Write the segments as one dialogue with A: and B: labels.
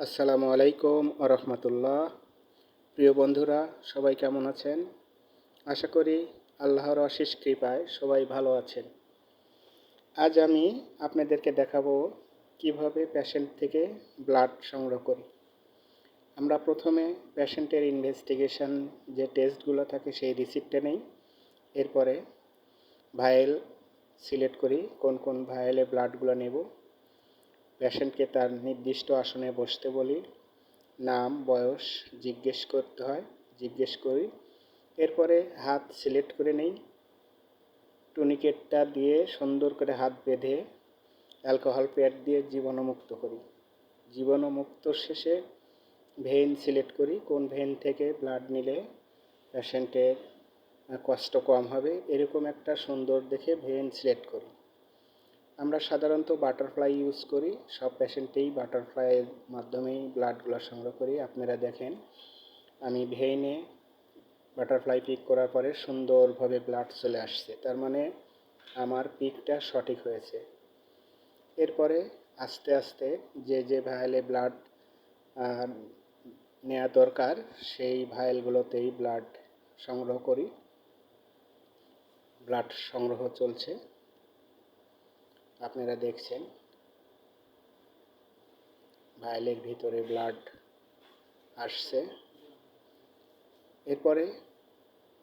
A: আসসালামু আলাইকুম আরহামতুল্লাহ প্রিয় বন্ধুরা, সবাই কেমন আছেন? আশা করি আল্লাহর অশেষ কৃপায় সবাই ভালো আছেন। আজ আমি আপনাদেরকে দেখাবো কীভাবে পেশেন্ট থেকে ব্লাড সংগ্রহ করি। আমরা প্রথমে পেশেন্টের ইনভেস্টিগেশন যে টেস্টগুলো থাকে সেই রিসিপ্টে নেই। এরপরে ভাইল সিলেক্ট করি, কোন কোন ভাইলে ব্লাডগুলো নেব। পেশেন্টকে তার নির্দিষ্ট আসনে বসতে বলি। নাম, বয়স জিজ্ঞেস করতে হয়, জিজ্ঞেস করি। এরপরে হাত সিলেক্ট করে নেই। টুনিকেটটা দিয়ে সুন্দর করে হাত বেঁধে অ্যালকোহল প্যাড দিয়ে জীবাণুমুক্ত করি। জীবাণুমুক্ত শেষে ভেইন সিলেক্ট করি। কোন ভেন থেকে ব্লাড নিলে পেশেন্টের কষ্ট কম হবে, এরকম একটা সুন্দর দেখে ভেইন সিলেক্ট করি। আমরা সাধারণত বাটারফ্লাই ইউজ করি। সব পেশেন্টেই বাটারফ্লাইয়ের মাধ্যমেই ব্লাডগুলো সংগ্রহ করি। আপনারা দেখেন, আমি ভেইনে বাটারফ্লাই পিক করার পরে সুন্দরভাবে ব্লাড চলে আসছে। তার মানে আমার পিকটা সঠিক হয়েছে। এরপরে আস্তে আস্তে যে যে ভায়ালে ব্লাড নেওয়া দরকার, সেই ভায়ালগুলোতেই ব্লাড সংগ্রহ করি। ব্লাড সংগ্রহ চলছে। আপনারা দেখছেন। ভাইলের ভিতরে ব্লাড আসছে। এরপরে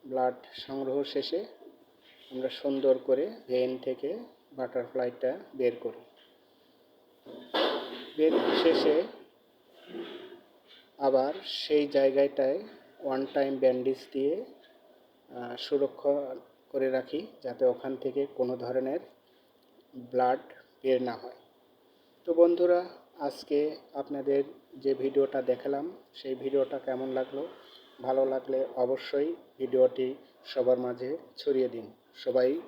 A: ব্লাড সংগ্রহ শেষে আমরা সুন্দর করে ভেন থেকে বাটারফ্লাইটা বের করি। বের শেষে আবার সেই জায়গাটায় ওয়ান টাইম ব্যান্ডেজ দিয়ে সুরক্ষা করে রাখি, যাতে ওখান থেকে কোনো ধরনের ব্লাড বের না হয়। তো বন্ধুরা, আজকে আপনাদের যে ভিডিওটা দেখালাম, সেই ভিডিওটা কেমন লাগল? ভালো লাগলে অবশ্যই ভিডিওটি সবার মাঝে ছড়িয়ে দিন। সবাই